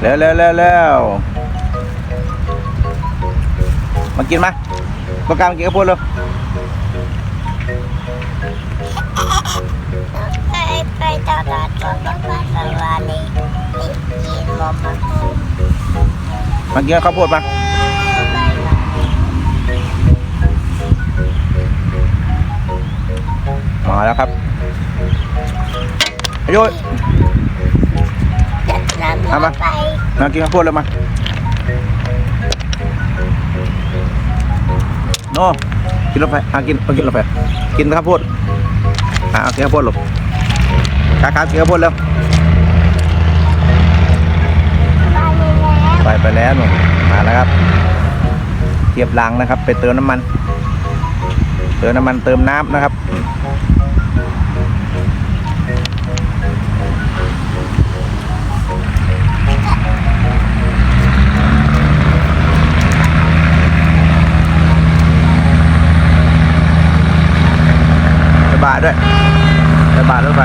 เร็วเร็วเร็วเร็วมากินมาต้องกามกินข้าวโพดเร็วไปไปตลาดก็ต้อมาสวานีกินมะม่วงมากินข้าวโพดมามาแล้วครับอายุน้ำ เอามาไปมากินข้าวโพดเลยมาโน่กินรถไฟอะกินเอากินรถไฟกินข้าวโพดอะเอากินข้าวโพดหลบครับครับกินข้าวโพดเร็วไปเลยแล้วไปไปแล้วหนูมาแล้วครับเทียบรังนะครับ ไปเติมน้ำมัน เติมน้ำมันเติมน้ำนะครับ ไปบาทด้วยไปบาทด้วยไป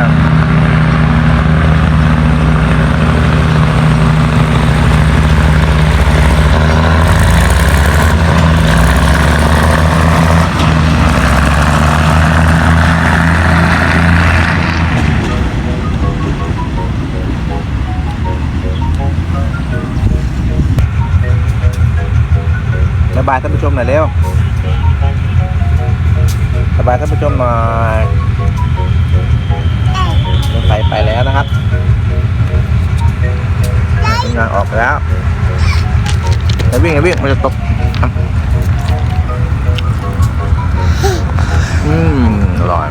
บ๊ายบายท่านผู้ชมหน่อยเร็วบ๊ายบายท่านผู้ชมหน่อย ออกแล้วอย่าวิ่งอย่าวิ่งมันจะตกอืมอร่อย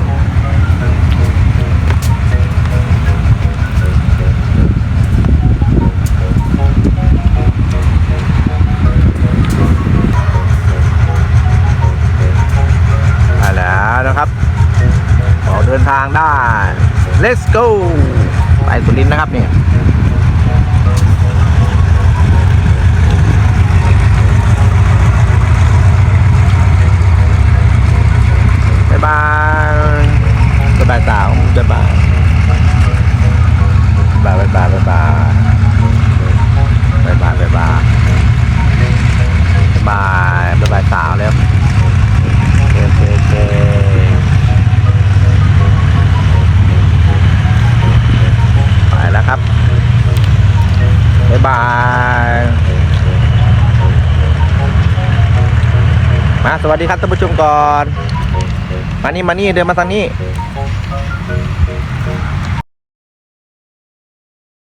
ไปแล้วนะครับออกเดินทางได้ let's go ไปสุรินทร์นะครับเนี่ยบายบ๊ายบาย สาวบ๊ายบายบ๊ายบายบ๊ายบายบ๊ายบายบ๊ายบายบ๊ายบายบ๊ายบายสาวแล้วโอเคโอเคไปแล้วครับบ๊ายบายมาสวัสดีครับท่านผู้ชมก่อน มานี่มานี่เดินมาทางนี้